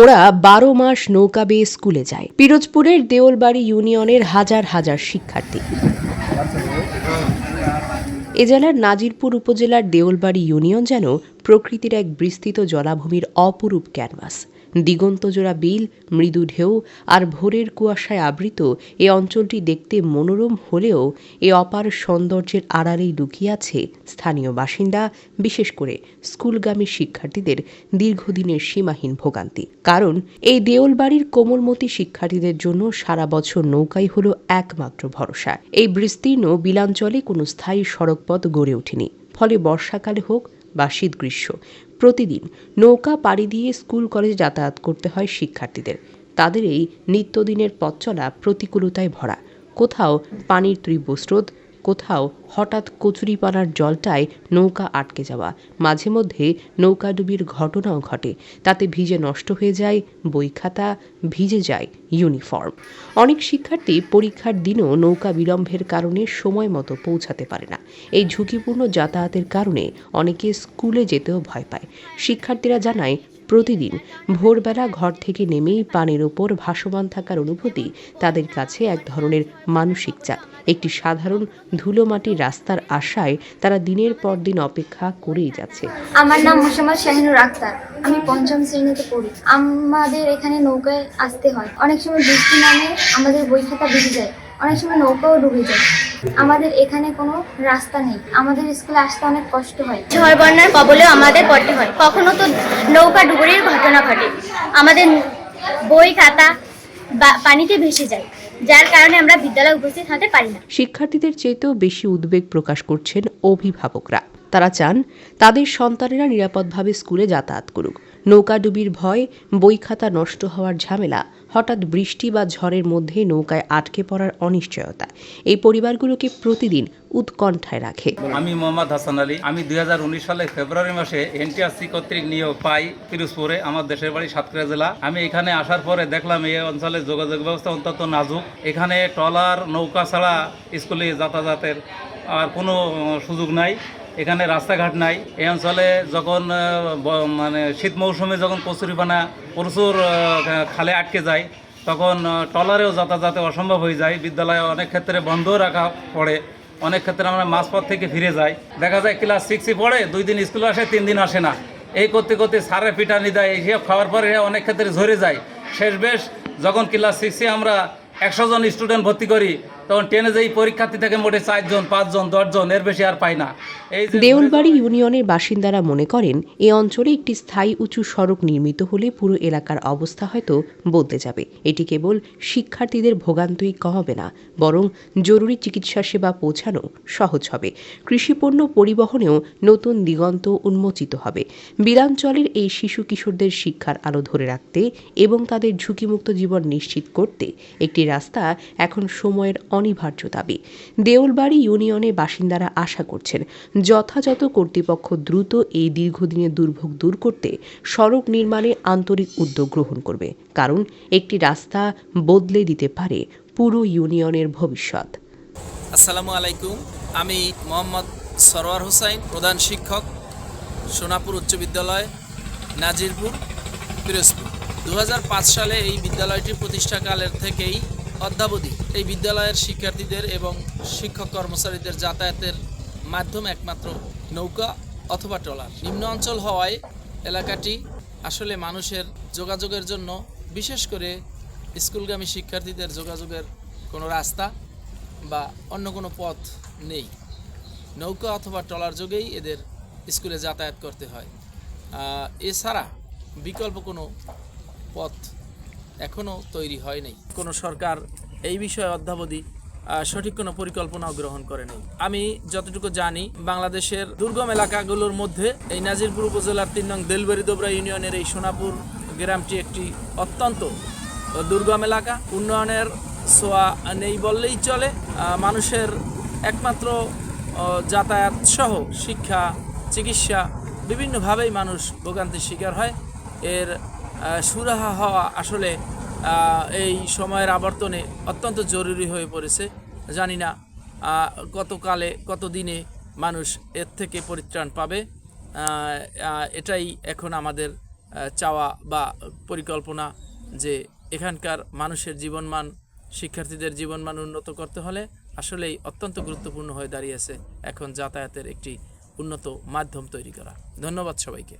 ওরা বারো মাস নৌকা বেয়ে স্কুলে যায়। পিরোজপুরের দেওলবাড়ি ইউনিয়নের হাজার হাজার শিক্ষার্থী। এ জেলার নাজিরপুর উপজেলার দেওলবাড়ি ইউনিয়ন যেন প্রকৃতির এক বিস্তৃত জলাভূমির অপরূপ ক্যানভাস। দিগন্তজোড়া বিল, মৃদু ঢেউ আর ভোরের কুয়াশায় আবৃত এ অঞ্চলটি দেখতে মনোরম হলেও এ অপার সৌন্দর্যের আড়ালেই লুকিয়ে আছে স্থানীয় বাসিন্দা, বিশেষ করে স্কুলগামী শিক্ষার্থীদের দীর্ঘদিনের সীমাহীন ভোগান্তি। কারণ এই দেওলবাড়ির কোমলমতি শিক্ষার্থীদের জন্য সারা বছর নৌকাই হলো একমাত্র ভরসা। এই বিস্তীর্ণ বিলাঞ্চলে কোনো স্থায়ী সড়কপথ গড়ে ওঠেনি। ফলে বর্ষাকালে হোক বা শীত গ্রীষ্ম প্রতিদিন নৌকা পাড়ি দিয়ে স্কুল, কলেজে যাতায়াত করতে হয় শিক্ষার্থীদের। তাদের এই নিত্যদিনের পথ চলা প্রতিকূলতায় ভরা। কোথাও পানির তীব্র স্রোত কোথাও হঠাৎ কচুরিপানার জলটায় নৌকা আটকে যাওয়া। মাঝে মধ্যে নৌকাডুবির ঘটনাও ঘটে। তাতে ভিজে নষ্ট হয়ে যায়, বই খাতা ভিজে যায় ইউনিফর্ম। অনেক শিক্ষার্থী পরীক্ষার দিনও নৌকা বিলম্বের কারণে সময় মতো পৌঁছাতে পারে না। এই ঝুঁকিপূর্ণ যাতায়াতের কারণে অনেকে স্কুলে যেতেও ভয় পায়। শিক্ষার্থীরা জানায় প্রতিদিন ভোরবেলা ঘর থেকে নেমেই পানির ওপর ভাসমান থাকার অনুভূতি তাদের কাছে এক ধরনের মানসিক চাপ। একটি সাধারণ ধুলোমাটির রাস্তার আশায় তারা দিনের পর দিন অপেক্ষা করেই যাচ্ছে। আমার নাম মোসাম্মদ শাহিনুর আক্তার। আমি পঞ্চম শ্রেণীতে পড়ি। আমাদের এখানে নৌকায় আসতে হয়। অনেক সময় বৃষ্টি নামে আমাদের বই খাতা ভিজে যায়। অনেক সময় নৌকাও ডুবে যায়। আমাদের এখানে কোনো রাস্তা নেই। আমাদের স্কুলে আসতে অনেক কষ্ট হয়। ঝড় বন্যার কবলেও আমাদের পড়তে হয়। কখনো তো নৌকা ডুবুরির ঘটনা ঘটে। আমাদের বই, খাতা পানিতে ভেসে যায়। যার কারণে আমরা বিদ্যালয়ে উপস্থিত হতে পারি না। শিক্ষার্থীদের চেয়েতেও বেশি উদ্বেগ প্রকাশ করছেন অভিভাবকরা। তারা চান তাদের সন্তানেরা নিরাপদভাবে স্কুলে যাতায়াত করুক। নৌকাডুবির ভয়, বই খাতা নষ্ট হওয়ার ঝামেলা হঠাৎ বৃষ্টি বা ঝড়ের মধ্যে নৌকায় আটকে পড়ার অনিশ্চয়তা। এই পরিবারগুলোকে প্রতিদিন উৎকণ্ঠায় রাখে। আমি মোহাম্মদ হাসান আলী। আমি দু হাজার উনিশ সালে ফেব্রুয়ারি মাসে এনটিআরসি কর্তৃক নিয়োগ পাই পিরোজপুরে আমার দেশের বাড়ি সাতক্ষীরা জেলা। আমি এখানে আসার পরে দেখলাম এই অঞ্চলে যোগাযোগ ব্যবস্থা অত্যন্ত নাজুক। এখানে ট্রলার, নৌকা ছাড়া স্কুলে যাতায়াতের আর কোনো সুযোগ নাই। এখানে রাস্তাঘাট নাই। এই অঞ্চলে যখন মানে শীত মৌসুমে যখন কচুরিপানা প্রচুর খালে আটকে যায় তখন আহ, ট্রলারেও যাতায়াতে অসম্ভব হয়ে যায়। বিদ্যালয়ে অনেক ক্ষেত্রে বন্ধও রাখা পড়ে। অনেক ক্ষেত্রে আমরা মাঝপথ থেকে ফিরে যাই। দেখা যায় ক্লাস সিক্সে পড়ে দুই দিন স্কুলে আসে তিন দিন আসে না। এই করতে করতে সারে পিটানি দেয় এইসব খাওয়ার পরে অনেক ক্ষেত্রে ঝরে যায়। শেষ বেশ যখন ক্লাস সিক্সে আমরা একশো জন স্টুডেন্ট ভর্তি করি তখন টেনে যেই পরীক্ষার্থী থেকে মোটে চারজন পাঁচজন দশজন এর বেশি আর পাই না। এই দেউলবাড়ি ইউনিয়নের বাসিন্দারা মনে করেন এ অঞ্চলে একটি স্থায়ী উঁচু সড়ক নির্মিত হলে পুরো এলাকার অবস্থা হয়তো বদলে যাবে। এটি কেবল শিক্ষার্থীদের ভোগান্তই কমাবে না বরং জরুরি চিকিৎসা সেবা পৌঁছানো সহজ হবে। কৃষিপণ্য পরিবহনেও নতুন দিগন্ত উন্মোচিত হবে। বিলাঞ্চলের এই শিশু কিশোরদের শিক্ষার আলো ধরে রাখতে এবং তাদের ঝুঁকিমুক্ত জীবন নিশ্চিত করতে একটি রাস্তা এখন সময়ের অনিবার্য দাবি। দেউলবাড়ি ইউনিয়নে বাসিন্দারা আশা করছেন, যথাযথ কর্তৃপক্ষ দ্রুত এই দীর্ঘদিনের দুর্ভোগ দূর করতে সড়ক নির্মাণে আন্তরিক উদ্যোগ গ্রহণ করবে। কারণ, একটি রাস্তা বদলে দিতে পারে পুরো ইউনিয়নের ভবিষ্যৎ। আসসালামু আলাইকুম, আমি মোহাম্মদ সরোয়ার হোসাইন, প্রধান শিক্ষক, সোনাপুর উচ্চ বিদ্যালয়, নাজিরপুর, পিরোজপুর। দু সালে এই বিদ্যালয়টি প্রতিষ্ঠাকালের থেকেই অদ্যাবধি এই বিদ্যালয়ের শিক্ষার্থীদের এবং শিক্ষক কর্মচারীদের যাতায়াতের মাধ্যম একমাত্র নৌকা অথবা ট্রলার। নিম্ন অঞ্চল হওয়ায় এলাকাটি আসলে মানুষের যোগাযোগের জন্য বিশেষ করে স্কুলগামী শিক্ষার্থীদের যোগাযোগের কোনো রাস্তা বা অন্য কোনো পথ নেই। নৌকা অথবা ট্রলার যোগেই এদের স্কুলে যাতায়াত করতে হয়। এছাড়া বিকল্প কোনো পথ এখনও তৈরি হয়নি কোনো সরকার এই বিষয়ে অদ্যাবধি সঠিক কোনো পরিকল্পনাও গ্রহণ করে নেই। আমি যতটুকু জানি, বাংলাদেশের দুর্গম এলাকাগুলোর মধ্যে এই নাজিরপুর উপজেলার তিন নং দেলবেরি দোবরা ইউনিয়নের এই সোনাপুর গ্রামটি একটি অত্যন্ত দুর্গম এলাকা। উন্নয়নের ছোঁয়া নেই বললেই চলে। মানুষের একমাত্র যাতায়াত সহ শিক্ষা, চিকিৎসা, বিভিন্নভাবেই মানুষ ভোগান্তির শিকার হয়। এর সুরাহা হওয়া আসলে এই সময়ের আবর্তনে অত্যন্ত জরুরি হয়ে পড়েছে। জানি না আহ, কতকালে কত দিনে মানুষ এর থেকে পরিত্রাণ পাবে। এটাই এখন আমাদের চাওয়া বা পরিকল্পনা যে এখানকার মানুষের জীবনমান শিক্ষার্থীদের জীবনমান উন্নত করতে হলে আসলেই অত্যন্ত গুরুত্বপূর্ণ হয়ে দাঁড়িয়েছে এখন যাতায়াতের একটি উন্নত মাধ্যম তৈরি করা। ধন্যবাদ সবাইকে।